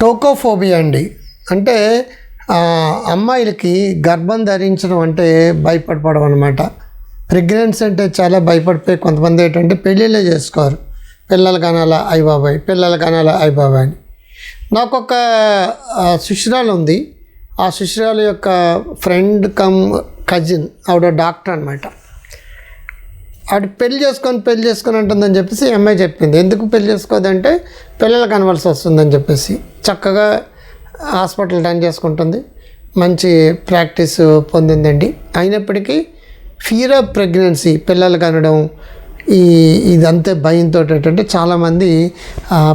టోకోఫోబియా అండి. అంటే అమ్మాయిలకి గర్భం ధరించడం అంటే భయపడిపోవడం అనమాట ప్రెగ్నెన్సీ అంటే చాలా భయపడిపోయి కొంతమంది ఏంటంటే పెళ్ళిళ్ళే చేసుకోరు. పిల్లలు కనాలా అయ్య బాబాయ్ పిల్లలు కనాలా అయ్య బాబాయ్ అని. నాకు ఒక ఆ, శిష్యురాలు ఉంది. ఆ శిష్యురాలు యొక్క ఫ్రెండ్ కమ్ కజిన్ ఆవిడ డాక్టర్ అనమాట అటు పెళ్ళి చేసుకొని పెళ్ళి చేసుకొని ఉంటుందని చెప్పేసి అమ్మాయి చెప్పింది. ఎందుకు పెళ్ళి చేసుకోదంటే పిల్లలు కనవలసి వస్తుందని చెప్పేసి. చక్కగా హాస్పిటల్ రన్ చేసుకుంటుంది. మంచి ప్రాక్టీస్ పొందిందండి. అయినప్పటికీ ఫియర్ ఆఫ్ ప్రెగ్నెన్సీ పిల్లలు కనడం ఈ ఇదంతా భయంతో ఏంటంటే చాలామంది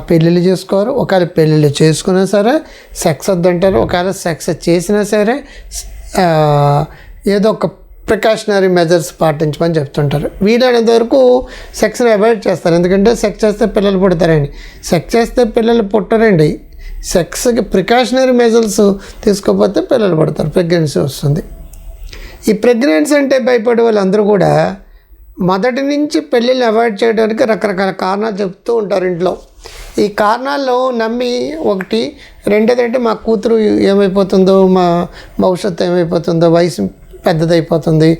పెళ్ళిళ్ళు చేసుకోరు. ఒకవేళ పెళ్ళిళ్ళు చేసుకున్నా సరే సెక్స్ వద్దంటారు. ఒకవేళ సెక్స్ చేసినా సరే ఏదో ఒక ప్రికాషనరీ మెజర్స్ పాటించమని చెప్తుంటారు. వీలైనంత వరకు సెక్స్ని అవాయిడ్ చేస్తారు. ఎందుకంటే సెక్స్ చేస్తే పిల్లలు పుడతారండి. సెక్స్ చేస్తే పిల్లలు పుట్టరండి. సెక్స్కి ప్రికాషనరీ మెజర్స్ తీసుకోకపోతే పిల్లలు పుడతారు. ప్రెగ్నెన్సీ వస్తుంది. ఈ ప్రెగ్నెన్సీ అంటే భయపడే వాళ్ళందరూ కూడా మొదటి నుంచి పెళ్ళిళ్ళు అవాయిడ్ చేయడానికి రకరకాల కారణాలు చెప్తూ ఉంటారు ఇంట్లో. ఈ కారణాల్లో నమ్మి ఒకటి రెండోది అంటే మా కూతురు ఏమైపోతుందో మా భవిష్యత్తు ఏమైపోతుందో వయసు పెద్దదైపోతుంది.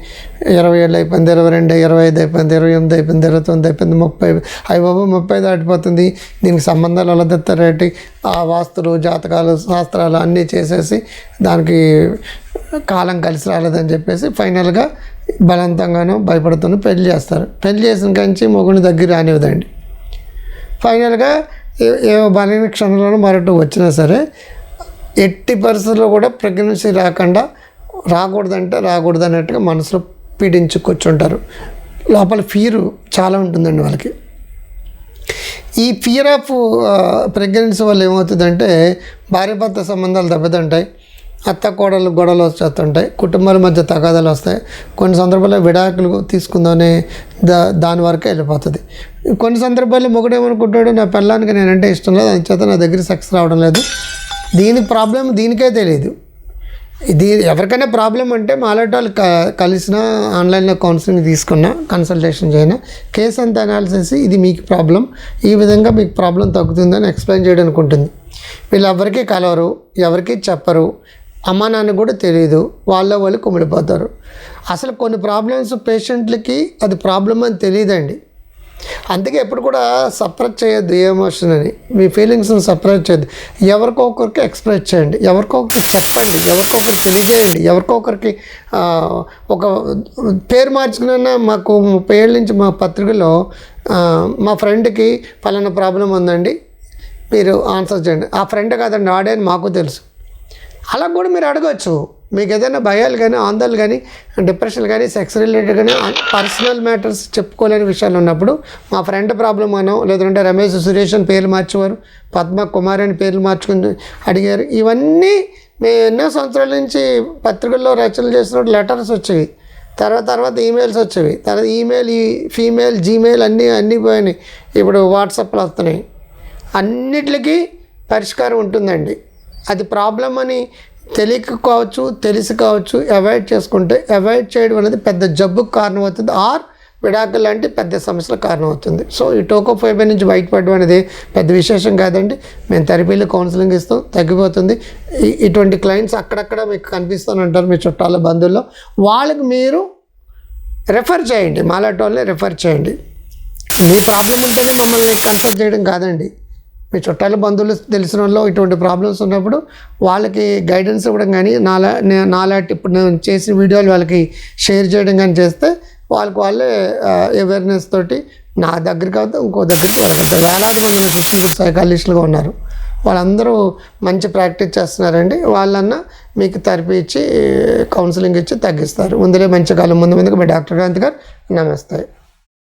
ఇరవై ఏళ్ళు అయిపోయింది ఇరవై రెండు ఇరవై ఐదు అయిపోయింది ఇరవై ఎనిమిది అయిపోయింది ఇరవై తొమ్మిది అయిపోయింది ముప్పై అవి బాబు ముప్పై దాటిపోతుంది. దీనికి సంబంధాలు ఎలా తెస్తారేటి ఆ వాస్తులు జాతకాలు శాస్త్రాలు అన్నీ చేసేసి దానికి కాలం కలిసి రాలేదని చెప్పేసి ఫైనల్గా బలవంతంగానూ భయపడుతూ పెళ్ళి చేస్తారు. పెళ్ళి చేసిన కంచి మొగుని దగ్గర రానివ్వదండి. ఫైనల్గా ఏ- బలైన క్షణంలోనూ మరొకటి వచ్చినా సరే ఎట్టి పరిస్థితుల్లో కూడా ప్రెగ్నెన్సీ రాకుండా రాకూడదంటే రాకూడదు అన్నట్టుగా మనసులో పీడించుకొచ్చుంటారు లోపల ఫీరు చాలా ఉంటుందండి వాళ్ళకి. ఈ ఫియర్ ఆఫ్ ప్రెగ్నెన్సీ వల్ల ఏమవుతుందంటే భార్యాభర్త సంబంధాలు దెబ్బతింటాయి అత్త కోడలు గొడవలు వచ్చేస్తుంటాయి కుటుంబాల మధ్య తగాదాలు వస్తాయి. కొన్ని సందర్భాల్లో విడాకులు తీసుకుందామనే దా దాని వరకే వెళ్ళిపోతుంది. కొన్ని సందర్భాల్లో మొగుడేమనుకుంటాడు నా పిల్లానికి నేనంటే ఇష్టం లేదు అందుచేత చేత నా దగ్గర సెక్స్ రావడం లేదు. దీని ప్రాబ్లం దీనికే తెలియదు. ఇది ఎవరికైనా ప్రాబ్లం అంటే మాలాంటి వాళ్ళు క కలిసిన ఆన్లైన్లో కౌన్సిలింగ్ తీసుకున్నా కన్సల్టేషన్ చేయనా. కేస్ అంత అనాలిసిస్ ఇది మీకు ప్రాబ్లం. ఈ విధంగా మీకు ప్రాబ్లం తగ్గుతుందని ఎక్స్ప్లెయిన్ చేయడానికి ఉంటుంది వీళ్ళు ఎవరికీ కలవరు ఎవరికి చెప్పరు. అమ్మా నాన్న కూడా తెలియదు వాళ్ళ వాళ్ళు కుమిడిపోతారు అసలు కొన్ని ప్రాబ్లమ్స్ పేషెంట్లకి అది ప్రాబ్లం అని తెలియదండి. అందుకే ఎప్పుడు కూడా సపరేట్ చేయొద్దు ఏ ఎమోషన్ అని. మీ ఫీలింగ్స్ని సపరేట్ చేయొద్దు. ఎవరికో ఒకరికి ఎక్స్ప్రెస్ చేయండి. ఎవరికో ఒకరికి చెప్పండి. ఎవరికో ఒకరికి తెలియజేయండి. ఎవరికో ఒకరికి ఒక పేరు మార్చుకున్న మాకు ముప్పై ఏళ్ళ నుంచి మా పత్రికలో మా ఫ్రెండ్కి పలానా ప్రాబ్లం ఉందండి మీరు ఆన్సర్ చేయండి. ఆ ఫ్రెండ్ కాదండి ఆడే అని మాకు తెలుసు. అలా కూడా మీరు అడగచ్చు. మీకు ఏదైనా భయాలు కానీ ఆందోళన కానీ డిప్రెషన్ కానీ సెక్స్ రిలేటెడ్ కానీ పర్సనల్ మ్యాటర్స్ చెప్పుకోలేని విషయాలు ఉన్నప్పుడు మా ఫ్రెండ్ ప్రాబ్లం అనో లేదంటే రమేష్ సురేష్ అని పేర్లు మార్చేవారు. పద్మ కుమార్ అని పేర్లు మార్చుకుని అడిగారు. ఇవన్నీ మేము ఎన్నో సంవత్సరాల నుంచి పత్రికల్లో రచనలు చేసినప్పుడు లెటర్స్ వచ్చేవి. తర్వాత తర్వాత ఈమెయిల్స్ వచ్చేవి. తర్వాత ఈమెయిల్ ఈ ఫీమేల్ జీమెయిల్ అన్నీ అన్నీ పోయినాయి. ఇప్పుడు వాట్సాప్లో వస్తున్నాయి. అన్నిటికీ పరిష్కారం ఉంటుందండి. అది ప్రాబ్లం అని తెలియక కావచ్చు తెలిసి కావచ్చు అవాయిడ్ చేసుకుంటే అవాయిడ్ చేయడం అనేది పెద్ద జబ్బుకు కారణం అవుతుంది ఆర్ విడాకులు లాంటి పెద్ద సమస్యలకు కారణం అవుతుంది సో ఈ టోకోఫైబర్ నుంచి బయటపడడం అనేది పెద్ద విశేషం కాదండి. మేము థెరపీలో కౌన్సిలింగ్ ఇస్తాం తగ్గిపోతుంది. ఇటువంటి క్లయింట్స్ అక్కడక్కడ మీకు కనిపిస్తూనే ఉంటారు మీ చుట్టాల బంధువుల్లో. వాళ్ళకి మీరు రెఫర్ చేయండి. మాలాంటి వాళ్ళని రెఫర్ చేయండి. మీ ప్రాబ్లం ఉంటేనే మమ్మల్ని కన్సల్ట్ చేయడం కాదండి. మీ చుట్టాల బంధువులు తెలిసిన వాళ్ళు ఇటువంటి ప్రాబ్లమ్స్ ఉన్నప్పుడు వాళ్ళకి గైడెన్స్ ఇవ్వడం కానీ నాలా నాలాంటి ఇప్పుడు నేను చేసిన వీడియోలు వాళ్ళకి షేర్ చేయడం కానీ చేస్తే వాళ్ళకి వాళ్ళే అవేర్నెస్ తోటి నా దగ్గరికి అవుతే ఇంకో దగ్గరికి వెళ్ళగలుగుతారు. వేలాది మంది నా సిస్టమ్ సైకాలజిస్టులుగా ఉన్నారు. వాళ్ళందరూ మంచి ప్రాక్టీస్ చేస్తున్నారండి. వాళ్ళన్నా మీకు థెరపీ ఇచ్చి కౌన్సిలింగ్ ఇచ్చి తగ్గిస్తారు. ముందులే మంచి కాలం ముందు ముందుకు మీ డాక్టర్ కాంతి గారు. నమస్తే.